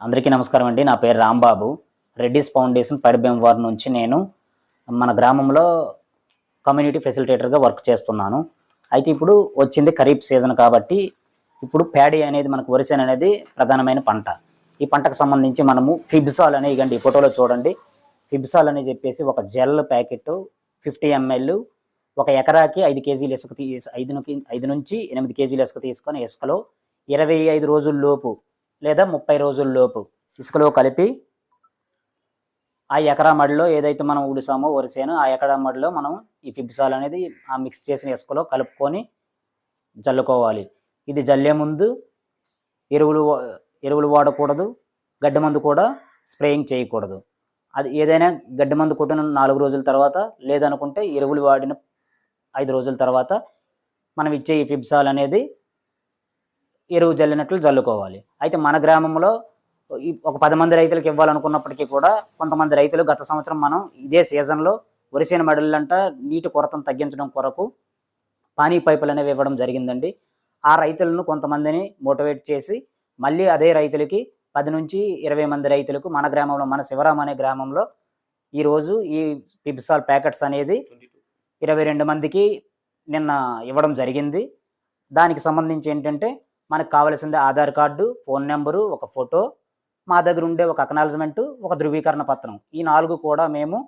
అందరికీ నమస్కారం అండి. నా పేరు రాంబాబు. రెడ్డిస్ ఫౌండేషన్ పడిబెంవార్ నుంచి నేను మన గ్రామంలో కమ్యూనిటీ ఫెసిలిటేటర్గా వర్క్ చేస్తున్నాను. అయితే ఇప్పుడు వచ్చింది ఖరీఫ్ సీజన్ కాబట్టి ఇప్పుడు ప్యాడీ అనేది మనకు వరిసెన్ అనేది ప్రధానమైన పంట. ఈ పంటకు సంబంధించి మనము ఫిబ్సాల్ అనే ఇగండి ఈ ఫోటోలో చూడండి. ఫిబ్సాల్ అని చెప్పేసి ఒక జెల్ ప్యాకెట్ ఫిఫ్టీ ఎంఎల్ ఒక ఎకరాకి ఐదు కేజీలు ఇసుక తీ ఐదు ఐదు నుంచి ఎనిమిది కేజీలు ఇసుక తీసుకొని ఇసుకలో ఇరవై ఐదు రోజుల లోపు లేదా ముప్పై రోజుల్లోపు ఇసుకలో కలిపి ఆ ఎకరా మడిలో ఏదైతే మనం ఉడిసామో వరిసేను ఆ ఎకరా మడిలో మనం ఈ ఫిబ్సాల్ అనేది ఆ మిక్స్ చేసిన ఇసుకలో కలుపుకొని జల్లుకోవాలి. ఇది జల్లే ముందు ఎరువులు ఎరువులు వాడకూడదు గడ్డి మందు కూడా స్ప్రేయింగ్ చేయకూడదు. అది ఏదైనా గడ్డి మందు కొట్టిన నాలుగు రోజుల తర్వాత లేదనుకుంటే ఎరువులు వాడిన ఐదు రోజుల తర్వాత మనం ఇచ్చే ఈ ఫిబ్సాల్ అనేది ఎరువు జల్లినట్లు జల్లుకోవాలి. అయితే మన గ్రామంలో ఈ ఒక పది మంది రైతులకు ఇవ్వాలనుకున్నప్పటికీ కూడా కొంతమంది రైతులు గత సంవత్సరం మనం ఇదే సీజన్లో వరిసేన మడులంట నీటి కొరతను తగ్గించడం కొరకు పానీ పైపులు అనేవి ఇవ్వడం జరిగిందండి. ఆ రైతులను కొంతమందిని మోటివేట్ చేసి మళ్ళీ అదే రైతులకి పది నుంచి ఇరవై మంది రైతులకు మన గ్రామంలో మన శివరాం అనే గ్రామంలో ఈరోజు ఈ పిబ్సాల్ ప్యాకెట్స్ అనేది ఇరవై రెండు మందికి నిన్న ఇవ్వడం జరిగింది. దానికి సంబంధించి ఏంటంటే మనకు కావాల్సింది ఆధార్ కార్డు ఫోన్ నెంబరు ఒక ఫోటో మా దగ్గర ఉండే ఒక అక్నాలజ్మెంటు ఒక ధృవీకరణ పత్రం. ఈ నాలుగు కూడా మేము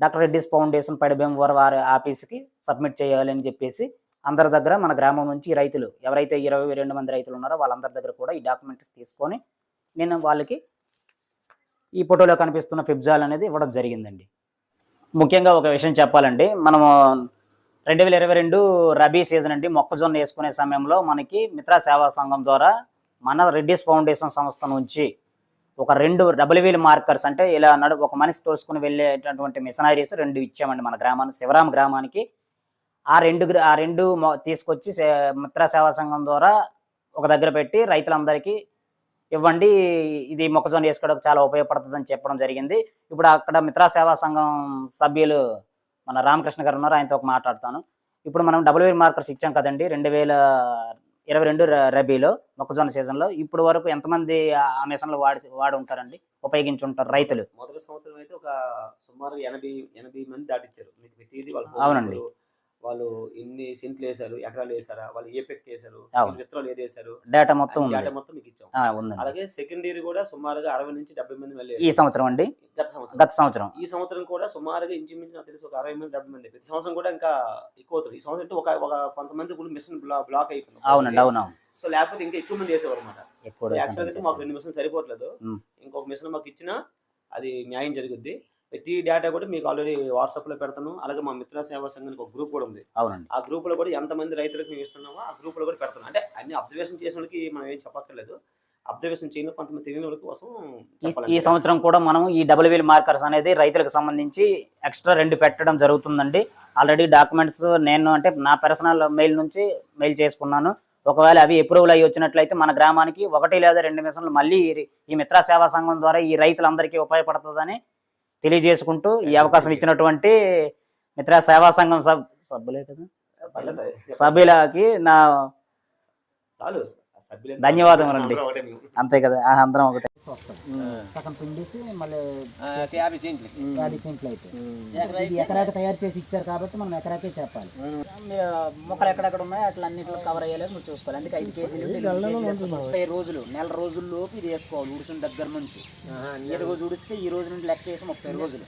డాక్టర్ రెడ్డిస్ ఫౌండేషన్ పడిబెంవర్ వారి ఆఫీస్కి సబ్మిట్ చేయాలి అని చెప్పేసి అందరి దగ్గర మన గ్రామం నుంచి రైతులు ఎవరైతే ఇరవై రెండు మంది రైతులు ఉన్నారో వాళ్ళందరి దగ్గర కూడా ఈ డాక్యుమెంట్స్ తీసుకొని నేను వాళ్ళకి ఈ ఫోటోలో కనిపిస్తున్న ఫిబ్జాల్ అనేది ఇవ్వడం జరిగిందండి. ముఖ్యంగా ఒక విషయం చెప్పాలండి. మనము రెండు వేల ఇరవై రెండు రబీ సీజన్ అండి. మొక్కజొన్న వేసుకునే సమయంలో మనకి మిత్రా సేవా సంఘం ద్వారా మన రెడ్డిస్ ఫౌండేషన్ సంస్థ నుంచి ఒక రెండు డబుల్ వీల్ మార్కర్స్ అంటే ఇలా నడు ఒక మనిషి తోసుకుని వెళ్ళేటటువంటి మిషనరీస్ రెండు ఇచ్చామండి మన గ్రామానికి శివరామ గ్రామానికి. ఆ రెండు ఆ రెండు మొ- తీసుకొచ్చి సే- సేవా సంఘం ద్వారా ఒక దగ్గర పెట్టి రైతులందరికీ ఇవ్వండి ఇది మొక్కజొన్న వేసుకోవడానికి చాలా ఉపయోగపడుతుందని చెప్పడం జరిగింది. ఇప్పుడు అక్కడ మిత్రా సేవా సంఘం సభ్యులు మన రామకృష్ణ గారు ఉన్నారు ఆయనతో ఒక మాట్లాడతాను. ఇప్పుడు మనం డబుల్ వీల్ మార్కర్స్ ఇచ్చాం కదండి రెండు వేల ఇరవై రెండు రబీలో మొక్కజొన్న సీజన్లో. ఇప్పుడు వరకు ఎంతమంది ఆ- ఆ మిషన్లు వాడి వాడి ఉంటారండి? ఉపయోగించి ఉంటారు రైతులు? మొదటి సంవత్సరం అయితే ఒక సుమారు ఎనభై ఎనభై మంది దాటిచ్చారు. అవునండి. వాళ్ళు ఎన్ని సెంట్లు వేశారు ఎకరాలు వేసారా వాళ్ళు ఏ పెక్. ఎన్ని విత్తనాలు ఏది వేశారు డేటా మొత్తం డేటా మొత్తం మీకు ఇచ్చాం. అలాగే సెకండ్ ఇయర్ కూడా సుమారుగా అరవై నుంచి డెబ్బై మంది మళ్ళీ ఈ సంవత్సరం అండి? గత సంవత్సరం. గత సంవత్సరం. ఈ సంవత్సరం కూడా సుమారుగా ఇంచుమించు నాకు తెలిసి ఒక అరవై మంది డెబ్బై మంది. ప్రతి సంవత్సరం కూడా ఇంకా ఎక్కువ అవుతుంది. ఈ సంవత్సరం అంటే ఒక ఒక కొంతమంది కూడా మిషన్ బ్లాక్ బ్లాక్ అయిపోయింది. అవునండి అవునవును. సో లేకపోతే ఇంకా ఎక్కువ మంది వేసేవారు అనమాట యాక్చువల్గా మాకు రెండు మిషన్ సరిపోవట్లేదు. ఇంకొక మిషన్ మాకు ఇచ్చినా అది న్యాయం జరుగుద్ది. ప్రతి డేటా కూడా మీకు ఆల్రెడీ వాట్సాప్లో పెడతాను. అలాగే మా మిత్ర సేవా సంఘానికి ఒక గ్రూప్ కూడా ఉంది. అవునండి. ఆ గ్రూప్లో కూడా ఎంతమంది రైతులకు మేము ఇస్తున్నామో ఆ గ్రూప్లో కూడా పెడతాను. అంటే అన్ని అబ్జర్వేషన్ చేసిన వాళ్ళకి మనం ఏం చెప్పక్కర్లేదు. అబ్జర్వేషన్ చేయని. కొంతమంది తెలియని వాళ్ళ కోసం ఈ-. సంవత్సరం కూడా మనం ఈ డబుల్ వీల్ మార్కర్స్ అనేది రైతులకు సంబంధించి ఎక్స్ట్రా రెండు పెట్టడం జరుగుతుందండి. ఆల్రెడీ డాక్యుమెంట్స్ నేను అంటే నా పర్సనల్ మెయిల్ నుంచి మెయిల్ చేసుకున్నాను. ఒకవేళ అవి అప్రూవల్ అయ్యి వచ్చినట్లయితే మన గ్రామానికి ఒకటి లేదా రెండు మిషన్లు మళ్ళీ ఈ మిత్రా సేవా సంఘం ద్వారా ఈ రైతులందరికీ ఉపయోగపడుతుందని తెలియజేసుకుంటూ ఈ అవకాశం ఇచ్చినటువంటి మిత్రా సేవా సంఘం సబ్ సభ్యులే కదా. సభ్యులకి నా చాలు మేము. అంతే కదా అందరం ఒకటే. సగం పిండేసి మళ్ళీ యాభై సెంట్లు. యాభై సెంట్లు అయితే. ఇది ఎకరాకి తయారు చేసి ఇచ్చారు కాబట్టి మనం ఎకరాకే చెప్పాలి. మొక్కలు ఎక్కడెక్కడ ఉన్నాయో? అట్లా అన్నిట్లో కవర్ అయ్యేలాగా నువ్వు చూసుకోవాలి. అందుకే ఐదు కేజీలు. ముప్పై రోజులు నెల రోజుల లోపు ఇది వేసుకోవాలి ఉడిసిన దగ్గర నుంచి. ఈ రోజు ఉడిస్తే ఈ రోజు నుండి లెక్క వేసి ముప్పై రోజులు.